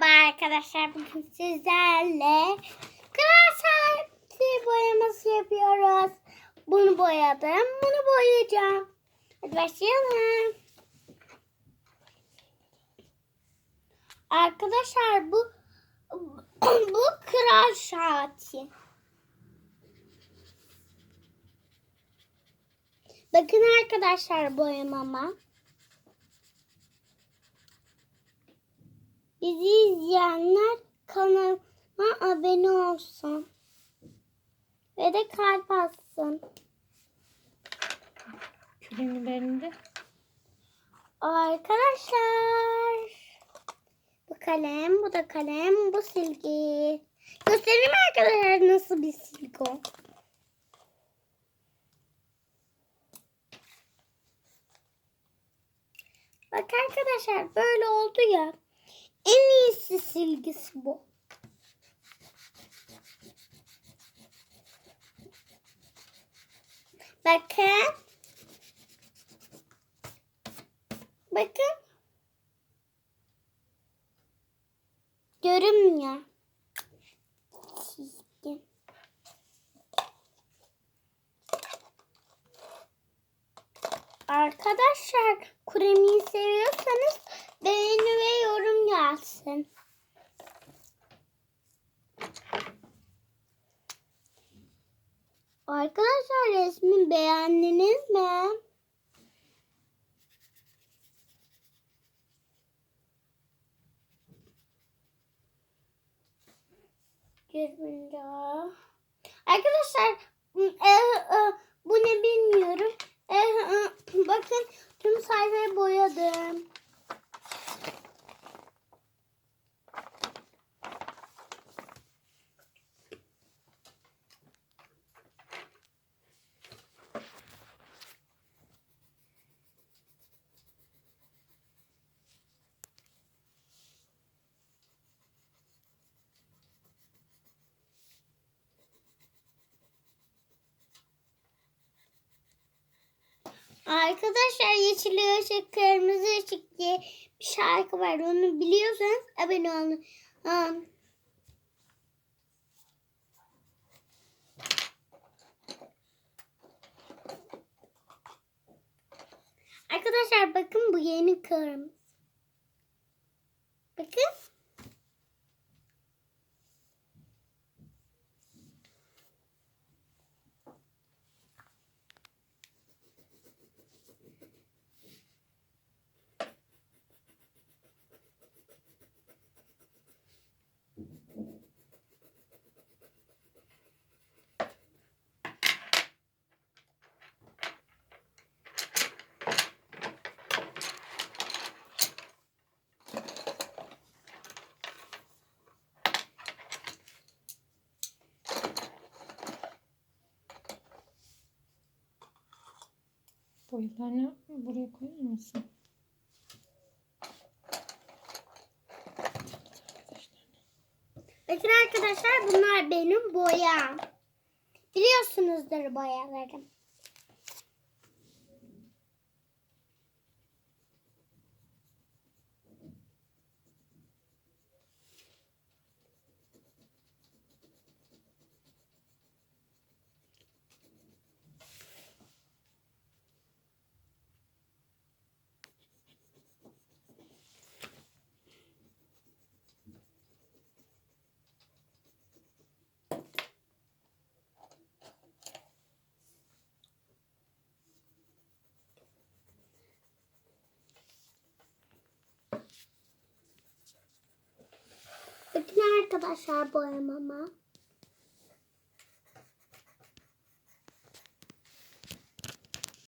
Merhaba arkadaşlar bugün sizlerle kral boyaması yapıyoruz. Bunu boyadım, bunu boyayacağım. Hadi başlayalım. Arkadaşlar bu bu kral saati. Bakın arkadaşlar boyamama. Bizi izleyenler kanalıma abone olsun. Ve de kalp atsın. Küreğin biberini Arkadaşlar. Bu kalem, bu da kalem, bu silgi. Göstereyim arkadaşlar nasıl bir silgi o. Bak arkadaşlar böyle oldu ya. En iyisi silgisi bu. Bakın. Bakın. Görünmüyor. Çizdim. Arkadaşlar kuremiyi seviyorsanız beğeni ve gelsin. Arkadaşlar resmi beğendiniz mi? Arkadaşlar e, e, bu ne bilmiyorum. E, e, bakın tüm sayfayı boyadım. Arkadaşlar yeşil ışık, kırmızı ışık diye bir şarkı var. Onu biliyorsanız abone olun. Um, Arkadaşlar bakın bu yeni kırmızı. Bakın. Boyutlarını buraya koyar mısın? Bakın arkadaşlar bunlar benim boyam. Biliyorsunuzdur boyalarım. Bakın arkadaşlar boyamama.